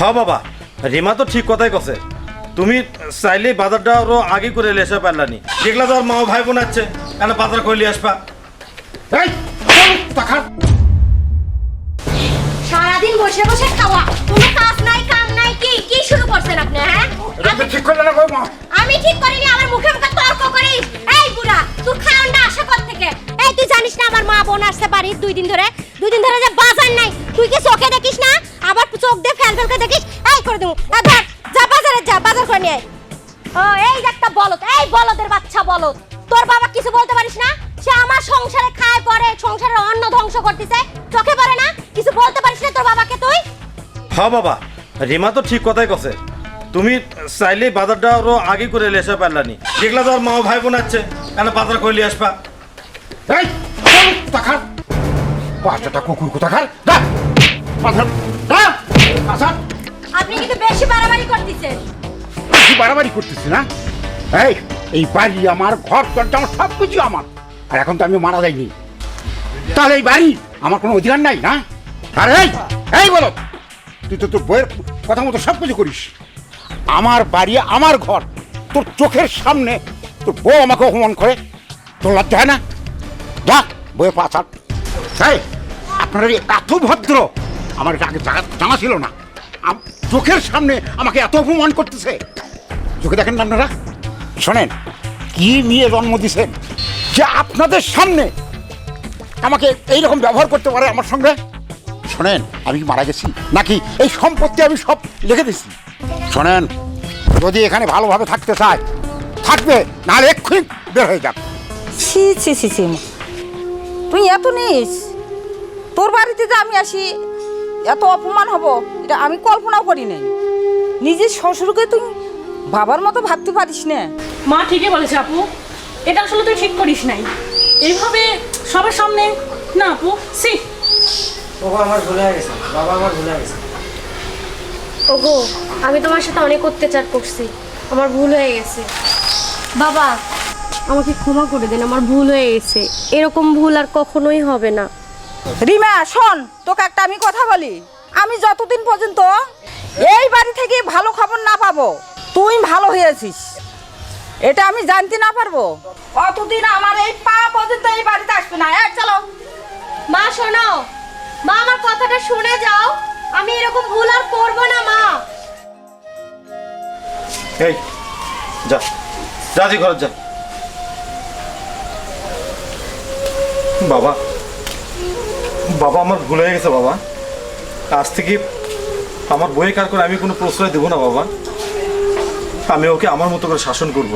হ বাবা রিমা তো ঠিক কথাই কছে। তুমি চাইলে বাজারটা আরও আগে করে এলে এসে পারলানি। দেখলা তো আর মা ও ভাই বোন আছে কেন বাজার করলে আসবা। এই টাকা সারাদিন বসে বসে খাওয়া। কোনো কাজ নাই কাম নাই কি কি শুরু করছেন আপনি হ্যাঁ? তো ঠিক করলে না মা আমি ঠিক করিনি আমার মুখে মুখে তর্ক করিস। এই বুড়া তুই খাওয়ানটা আসে কর থেকে? এই তুই জানিস না আমার মা বোন আসতে পারিস দুই দিন ধরে। দুই দিন ধরে যে বাজার নাই তুই কি চোখে দেখিস না? করে দেবো। ধর যা বাজারে যা বাজার করে নিয়ে আয়। ও এই যে একটা বলদ এই বলদের বাচ্চা বলদ। তোর বাবা কিছু বলতে পারিস না? সে আমার সংসারে খায় পরে সংসারের অন্ন ধ্বংস করতেছে। চোখে পড়ে না? কিছু বলতে পারিস না তোর বাবাকে তুই? হ বাবা রিমা তো ঠিক কথাই কছে তুমি চাইলে বাজারটা আরও আগে করে এলে এসে পারলানি। দেখলা তো আর মা ও ভাই বোন আছে কেন বাজার করলে আসবা? এই টাকা বাচ্চাটা কুকুর কোথাকার? যা পাথর যা পাথর আপনি কিন্তু বেশি বাড়াবাড়ি করতেছেন। বেশি বাড়াবাড়ি করতেছি না? এই এই বাড়ি আমার, ঘর, দরজা আমার সব কিছু আমার। আর এখন তো আমি মারা যাইনি। তাহলে এই বাড়ি আমার কোনো অধিকার নাই, না? আর এই এই বলো, তুই তো তোর বইয়ের কথা মতো সব কিছু করিস। আমার বাড়ি, আমার ঘর, তোর চোখের সামনে তোর বউ আমাকে অপমান করে, তোর লজ্জা হয় না? যা বইয়ের পাশার তাই আপনারা এত ভদ্র, আমার আগে জানা- ছিল না। চোখের সামনে আমাকে এত অপমান করতেছে। চোখে দেখেন আপনারা? শোনেন, কি নিয়ে জন্ম দিছেন? যে আপনাদের সামনে আমাকে এই রকম ব্যবহার করতে পারে আমার সঙ্গে? শোনেন, আমি কি মারা গেছি? নাকি এই সম্পত্তি আমি সব লিখে দিছি? শোনেন, যদি এখানে ভালোভাবে থাকতে চায়, থাকবে, নাহলে এক্ষুনি বের হয়ে যাক ছি ছি ছি ছি তুই এত নিস? তোর বাড়িতে যে আমি আসি এত অপমান হব এটা আমি কল্পনাও করি নাই। নিজের শ্বশুরকে তুই বাবার মতো ভাবতে পারিস না। মা ঠিকই বলেছে আপু এটা আসলে তুই ঠিক করিস নাই। এইভাবে সবার সামনে না আপু সি। বাবা আমার ভুল হয়ে গেছে বাবা আমার ভুল হয়ে গেছে। ওগো আমি তোমার সাথে অনেক অত্যাচার করছি আমার ভুল হয়ে গেছে। বাবা আমাকে ক্ষমা করে দেন আমার ভুল হয়ে গেছে। এরকম ভুল আর কখনোই হবে না। রিমা শোন তোকে একটা আমি কথা বলি। আমি যতদিন পর্যন্ত এই বাড়ি থেকে ভালো খবর না পাবো তুই ভালো হয়েছিস। এটা আমি জানতে না পারব। অতদিন আমার এই পা পর্যন্ত এই বাড়িতে আসবে না। এক চলো। মা শোনো। মা আমার কথাটা শুনে যাও। আমি এরকম ভুল আর করব না মা। এই যা যা ঘর যা। বাবা। বাবা আমার ভুল হয়ে গেছে বাবা। আজ থেকে আমার বইয়ে কার করে আমি কোনো প্রশ্রয় দেবো না বাবা। আমি ওকে আমার মতো করে শাসন করব।